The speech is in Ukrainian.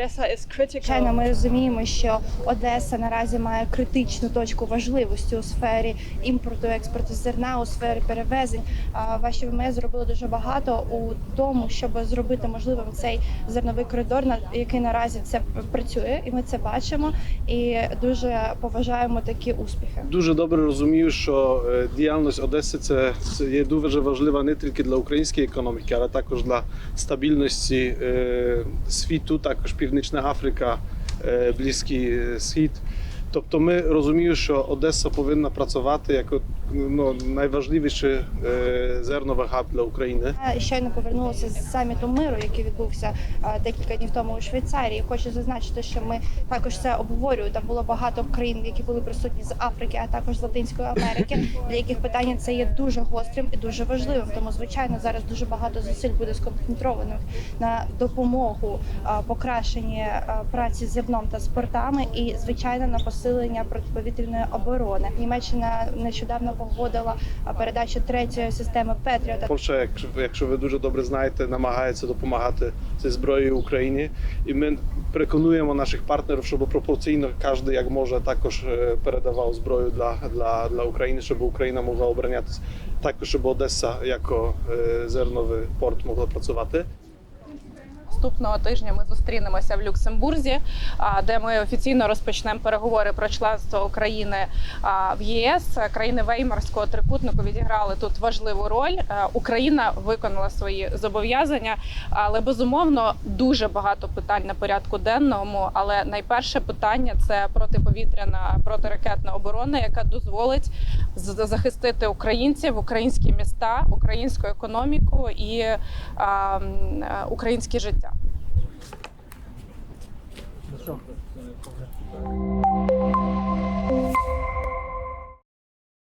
Odessa is critical. Звичайно, ми розуміємо, що Одеса наразі має критичну точку важливості у сфері імпорту, експорту зерна, у сфері перевезень. А Ваші ВМС зробили дуже багато у тому, щоб зробити можливим цей зерновий коридор, на який наразі це працює, і ми це бачимо. І дуже поважаємо такі успіхи. Дуже добре розумію, що е, діяльність Одеси це, є дуже важлива не тільки для української економіки, але також для стабільності е, світу, також Північна Африка, е, Близький Схід. Тобто ми розуміємо, що Одеса повинна працювати як ну, найважливіший е, зерновий габ для України. Щойно повернулася з саміту миру, який відбувся а, декілька днів тому у Швейцарії. Хочу зазначити, що ми також це обговорюємо. Там було багато країн, які були присутні з Африки, а також з Латинської Америки, для яких питання це є дуже гострим і дуже важливим. Тому, звичайно, зараз дуже багато зусиль буде сконцентрованих на допомогу а, покращенні праці з зерном та спортами, і звичайно на посилення протиповітряної оборони. Німеччина нещодавно погодила передачу третьої системи Петріота. Польща, якщо ви дуже добре знаєте, намагається допомагати зі зброєю Україні, і ми переконуємо наших партнерів, щоб пропорційно кожен як може також е, передавав зброю для, для, для України, щоб Україна могла оборонятися, також щоб Одеса як е, зерновий порт могла працювати. Наступного тижня ми зустрінемося в Люксембурзі, де ми офіційно розпочнемо переговори про членство України в ЄС. Країни Веймарського трикутнику відіграли тут важливу роль. Е, Україна виконала свої зобов'язання, але безумовно дуже багато питань на порядку денному. Але найперше питання це протиповітряна протиракетна оборона, яка дозволить захистити українців, українські міста, українську економіку і е, українське життя. Ну що?